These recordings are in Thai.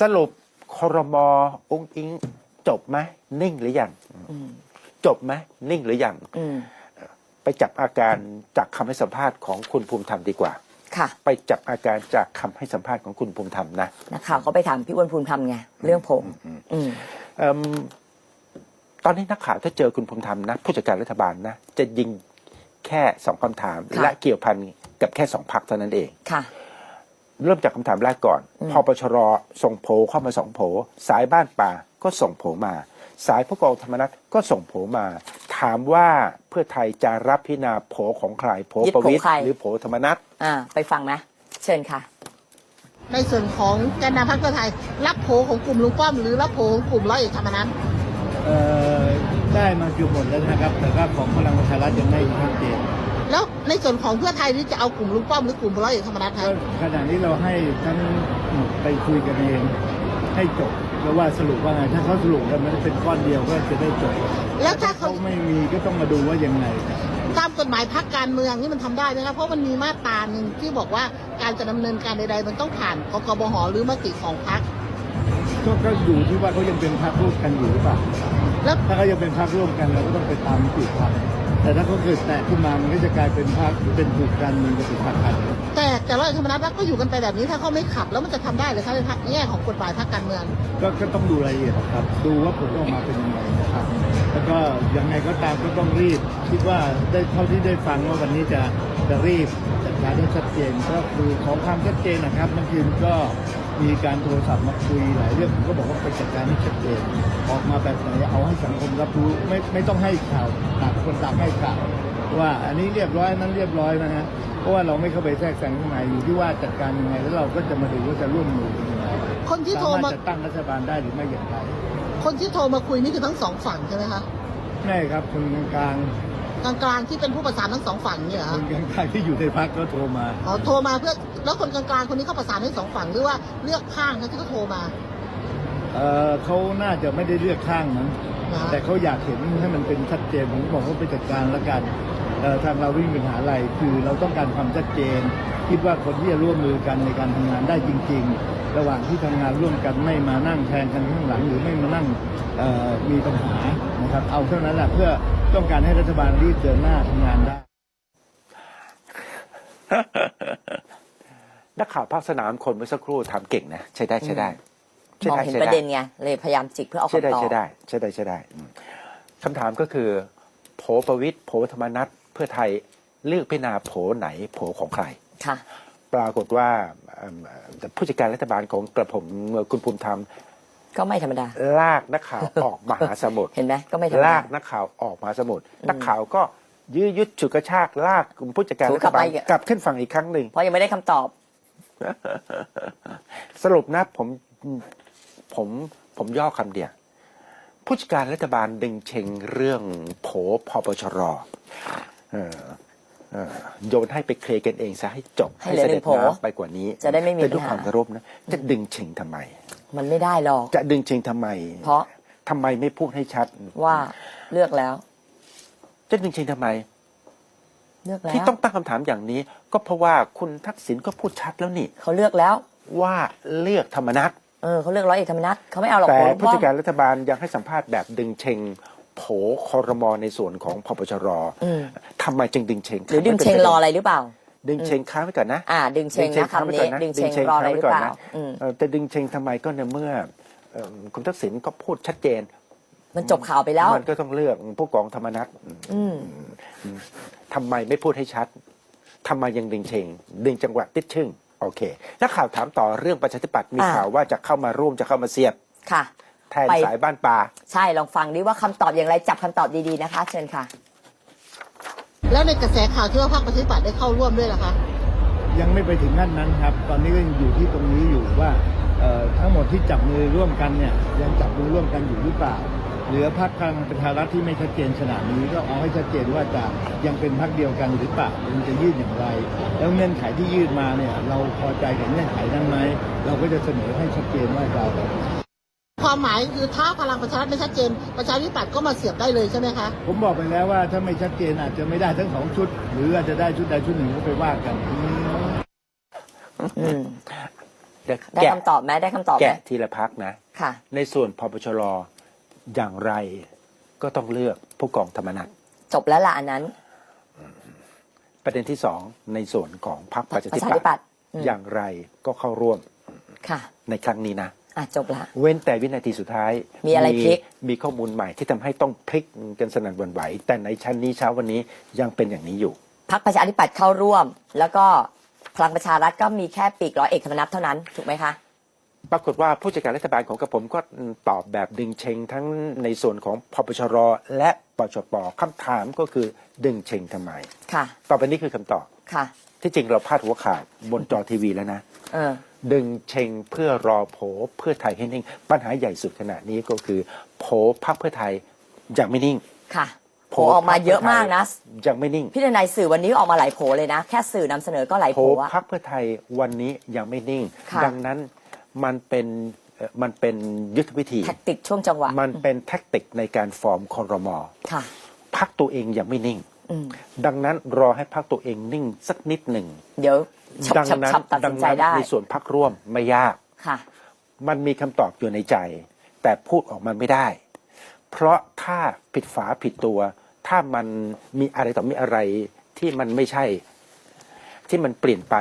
สรุปครมองค์อิงจบไหมนิ่งหรือยังอืมจบไหมนิ่งหรือยังอืมไปจับอาการจากคำให้สัมภาษณ์ของคุณภูมิธรรมดีกว่า ค่ะ ไปจับอาการจากคำให้สัมภาษณ์ของคุณภูมิธรรมนะนักข่าวเขาไปถามพี่อ้วนภูมิธรรมไงเรื่องผมอืมเอิ่มตอนนี้นักข่าวถ้าเจอคุณภูมิธรรมนะผู้จัดการรัฐบาลนะจะยิงแค่สองคำถามค่ะและเกี่ยวพันกับแค่สองพักเท่านั้นเองค่ะ เริ่มจากคำถามแรกก่อนอืมพอปชรส่งโผเข้ามาสองโผสายบ้านป่าก็ส่งโผมา สายผู้กองธรรมนัฐก็ส่งโผมา ถามว่าเพื่อไทยจะรับพิจารณาโผของใครโผยึดประโผวิตยใครหรือโผธรรมนัฐอ่าไปฟังนะ เชิญค่ะ ในส่วนของแกนนำพรรคเพื่อไทย รับโผของกลุ่มลุงป้อมหรือรับโผของกลุ่มร้อยเอกธรรมนัฐเอ่อได้มาเกือบหมดแล้วนะครับ แต่ก็ของพลังประชารัฐยังไม่ชัดเจน แล้วในส่วนของเพื่อไทยนี่จะเอากลุ่มลุงป้อมหรือกลุ่มร้อยเอกธรรมนัฐก็คะขณะนี้เราให้ทั้งหมดไปคุยกันเองให้จบแล้วว่าสรุปว่าไงถ้าเขาสรุปกันมันเป็นก้อนเดียวก็จะได้จบแล้วถ้าเขาเขาไม่มีก็ต้องมาดูว่ายังไงครับตามกฎหมายพรรคการเมืองนี่มันทำได้ไหมคะเพราะมันมีมาตราหนึ่งที่บอกว่าการจะดำเนินการใด ๆ มันต้องผ่านกกบหหรือมติของพรรคก็ก็อยู่ที่ว่าเขายังเป็นพรรคร่วมกันอยู่หรือเปล่าแล้วถ้าเขายังเป็นพรรคร่วมกันเราก็ต้องไปตามติดพรรค แต่ถ้าเขาเกิดแตกขึ้นมามันก็จะกลายเป็นพรรคเป็นถูกการเมืองกับถูกพรรคการเมืองแต่แต่ร้อยเอกธรรมนัฐก็อยู่กันไปแบบนี้ถ้าเขาไม่ขับแล้วมันจะทำได้หรือคะในแง่ของกฎหมายพรรคการเมือง ก็ก็ต้องดูรายละเอียดนะครับ ดูว่าผลออกมาเป็นยังไงนะครับ แล้วก็ยังไงก็ตามก็ต้องรีบ คิดว่าได้เท่าที่ได้ฟังว่าวันนี้จะจะรีบจัดการให้ชัดเจนก็คือขอความชัดเจนนะครับเมื่อคืนก็ มีการโทรศัพท์มาคุยหลายเรื่องผมก็บอกว่าไปจัดการให้ชัดเจนออกมาแบบไหนเอาให้สังคมรับรู้ไม่ไม่ต้องให้ข่าวต่างคนต่างให้ข่าวว่าอันนี้เรียบร้อยนั้นเรียบร้อยนะฮะเพราะว่าเราไม่เข้าไปแทรกแซงข้างในอยู่ที่ว่าจัดการยังไง แล้วเราก็จะมาดูว่าจะร่วมมือกันยังไงคนที่โทรสามารมาถจะตั้งรัฐบาลได้หรือไม่อย่างไร คนที่โทรมาคุยนี่คือทั้งสองฝั่งใช่ไหมคะใช่ครับคนกลาง กลางๆที่เป็นผู้ประสานทั้งสองฝั่งเนี่ยเหรอๆคคะนกลางๆที่อยู่ในพักก็โทรมาอ๋อโทรมาเพื่อแล้วคนกลางๆคนนี้เขาประสานให้สองฝั่งหรือว่าเลือกข้างคะที่เขาโทรมาเอ่อเขาน่าจะไม่ได้เลือกข้างนั้นนะแต่เขาอยากเห็นให้มันเป็นชัดเจนผมบอกว่าไปจัดการแล้วกันเอ่อทางเราไม่มีปัญหาอะไรคือเราต้องการความชัดเจน คิดว่าคนที่จะร่วมมือกันในการทำงานได้จริง ๆ ระหว่างที่ทำงานร่วมกันไม่มานั่งแทนกันข้างหลัง หรือไม่มานั่งเอ่อมีปัญหานะครับเอาเท่านั้นแหละเพื่อ ต้องการให้รัฐบาลรีบเดินหน้าทำงานได้ นักข่าวภาคสนามคนเมื่อสักครู่ทำเก่งนะ ใช้ได้ใช้ได้ใช้มองได้เห็นใช้ประได้เด็นไงเลยพยายามจิกเพื่อเอาใช่ได้คำตอบใช่ได้ใช่ได้ใช่ได้อืมคำถามก็คือโผประวิตยโผธรรมนัฐเพื่อไทยเลือกพิจารณาโผไหนโผของใครค่ะ ปรากฏว่าเอิ่มผู้จัดการรัฐบาลของกระผมคุณภูมิธรรม ก็ไม่ธรรมดา ลากนักข่าวออกมหาสมุทรเห็นไหมก็ไม่ธรรมดาลากนักข่าวออกมหาสมุทรนักข่าวก็ยื้อยุดฉุดกระชากลากกลุ่มผู้จัดการถูรักกลัฐบไปบาลอีกอะกลับขึ้นฝั่งอีกครั้งหนึ่งเพราะยังไม่ได้คำตอบ สรุปนะผมผมผมย่อคำเดียวผู้จัดการรัฐบาลดึงเชงเรื่องโผพปชรเออเออโยนให้ไปเคลียร์กันเองซะให้จบให้เหลือเสหนึ่ด็จงโผน้ำไปกว่านี้จะได้ไม่มีแต่ด้วยปัญหาความเคารพนะ จะดึงเชงทำไม มันไม่ได้หรอก จะดึงเชงทำไมเพราะทำไมไม่พูดให้ชัด ว่าเลือกแล้ว จะดึงเชงทำไม เลือกแล้วที่ต้องตั้งคำถามอย่างนี้ ก็เพราะว่าคุณทักษิณก็พูดชัดแล้วนี่เขาเลือกแล้วว่าเลือกธรรมนัตเออเขาเลือกร้อยเอกธรรมนัฐเขาไม่เอาหรอกแต่ผมผู้จัดการรัฐบาลยังให้สัมภาษณ์แบบดึงเชงโผคอรมอในส่วนของพปชรอืมทำไมจึงดึงเชงหรือดึงเชงรออะไรหรือเปล่า ดึงเชงค้างไว้ก่อนนะอ่า ดึงเชงนะค้างคำไว้นี้ก่อนนะดึงเชงรออะไรหรือเปล่าอืมเอ่อแต่ดึงเชงทำไมก็ในเมื่อเอ่อคุณทักษิณก็พูดชัดเจน มันจบข่าวไปแล้ว มันก็ต้องเลือกผู้กองธรรมนัตอืมทำไมไม่พูดให้ชัดทำไมยังดึงเชง ดึงจังหวะติดชึ่งโอเคนักข่าวถามต่อเรื่องประชาธิปัตย์มีอ่าข่าวว่าจะเข้ามาร่วมจะเข้ามาเสียบค่ะแทนไปสายบ้านป่า ใช่ลองฟังดิว่าคำตอบอย่างไรจับคำตอบดีๆนะคะ เชิญค่ะ แล้วในกระแสข่าวที่ว่าพรรคประชาธิปัตย์ได้เข้าร่วมด้วยล่ะคะ ยังไม่ไปถึงขั้นนั้นครับ ตอนนี้ก็ยังอยู่ที่ตรงนี้อยู่ว่าเอ่อทั้งหมดที่จับมือร่วมกันเนี่ยยังจับมือร่วมกันอยู่หรือเปล่า เหลือพรรคพลังประชารัฐที่ไม่ชัดเจนขนาดนี้ก็เอาให้ชัดเจนว่าจะยังเป็นพรรคเดียวกันหรือเปล่ามันจะยื่นอย่างไร แล้วเงื่อนไขที่ยื่นมาเนี่ยเราพอใจกับเงื่อนไขนั้นไหมเราก็จะเสนอให้ชัดเจนว่าเรา ความหมายคือถ้าพลังประชารัฐไม่ชัดเจน ประชาธิปัตย์ก็มาเสียบได้เลยใช่ไหมคะ ผมบอกไปแล้วว่าถ้าไม่ชัดเจนอาจจะไม่ได้ทั้งสองชุด หรืออาจจะได้ชุดใดชุดหนึ่งก็ไปว่ากันอืมเดี๋ยวได้แกะคำตอบไหมได้คำตอบไหมแกะทีละพักนะ ค่ะ ในส่วนพปชรอย่างไรก็ต้องเลือกผู้กองธรรมนัฐจบแล้วล่ะอันนั้น ประเด็นที่สองในส่วนของพรรคประชาประธิชาปัธิตปัตย์ย์อืม อย่างไรก็เข้าร่วมค่ะ ในครั้งนี้นะ อะจบละ เว้นแต่วินาทีสุดท้ายมีอะไรพลิก มีข้อมูลใหม่ที่ทำให้ต้องพลิกกันสนั่นหวันไหว แต่ในชั้นนี้เช้าวันนี้ยังเป็นอย่างนี้อยู่ พักประชาธิปัตย์เข้าร่วม แล้วก็พลังประชารัฐก็มีแค่ปีกร้อยเอกธรรมนัฐเท่านั้นถูกไหมคะ ปรากฏว่าผู้จัดการรัฐบาลของกระผมก็ตอบแบบดึงเชงทั้งในส่วนของพปชรและปชปคำถามก็คือดึงเชงทำไม ค่ะ ต่อไปนี้คือคำตอบ ค่ะ ที่จริงเราพาดหัวข่าวบนจอทีวีแล้วนะ เออ ดึงเชงเพื่อรอโผเพื่อไทยให้นิ่ง ปัญหาใหญ่สุดขณะนี้ก็คือ โผพักเพื่อไทยยังไม่นิ่งค่ะโผออกมาเยอะมากนะยังไม่นิ่ง พี่ทนายสื่อวันนี้ออกมาหลายโผเลยนะ แค่สื่อนำเสนอก็หลายโผโผอะพักเพื่อไทยวันนี้ยังไม่นิ่งค่ะดังนั้นมันเป็นเอ่อมันเป็นยุทธวิธีแท็กติกช่วงจังหวะ มันเป็นแท็กติกในการฟอร์มคอรมอค่ะพักตัวเองยังไม่นิ่งอืม ดังนั้นรอให้พักตัวเองนิ่งสักนิดหนึ่งเดี๋ยวฉับดัฉับนั้นฉับตัดดัสินใจนั้นได้ในส่วนพักร่วมไม่ยากค่ะ มันมีคำตอบอยู่ในใจ แต่พูดออกมาไม่ได้ เพราะถ้าผิดฝาผิดตัว ถ้ามันมีอะไรต่อมีอะไรที่มันไม่ใช่ ที่มันเปลี่ยนไป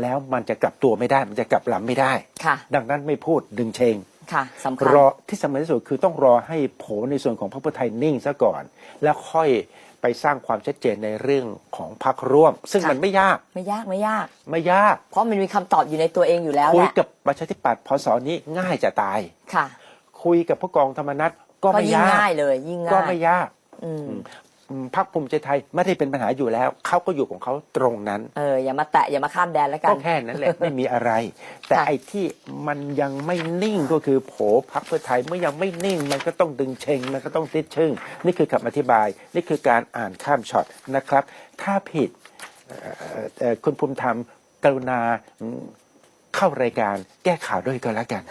แล้วมันจะกลับตัวไม่ได้ มันจะกลับลำไม่ได้ค่ะ ดังนั้นไม่พูดดึงเชงค่ะสำคัญรอที่สำคัญที่สุดคือต้องรอให้โผในส่วนของพรรคเพื่อไทยนิ่งซะก่อน แล้วค่อย ไปสร้างความชัดเจนในเรื่องของพรรคร่วม ซึ่งค่ะมันไม่ยากไม่ยากไม่ยาก ไม่ยาก เพราะมันมีคำตอบอยู่ในตัวเองอยู่แล้วคุแหยละกับประชาธิปัตย์พศนี้ง่ายจะตาย ค่ะ คุยกับผู้กองธรรมนัฐก็ก็ไม่ยิ่งยากง่ายเลยยิ่งง่ายก็ไม่ยาก อืมอืม พรรคภูมิใจไทยไม่ได้เป็นปัญหาอยู่แล้ว เขาก็อยู่ของเขาตรงนั้น เอออย่ามาแตะอย่ามาข้ามแดนแล้วกัก็นแค่นั้นแหละไม่มีอะไร แต่ค่ะไอ้ที่มันยังไม่นิ่งก็คือโผพักเพื่อไทยเมื่อยังไม่นิ่ง มันก็ต้องดึงเชงมันก็ต้องติดชึ่งนี่คือคำอธิบาย นี่คือการอ่านข้ามช็อตนะครับ ถ้าผิดเอ่อเอ่อคุณภูมิธรรมกรุณาอืมเข้ารายการแก้ข่าวด้วยก็แล้วกัน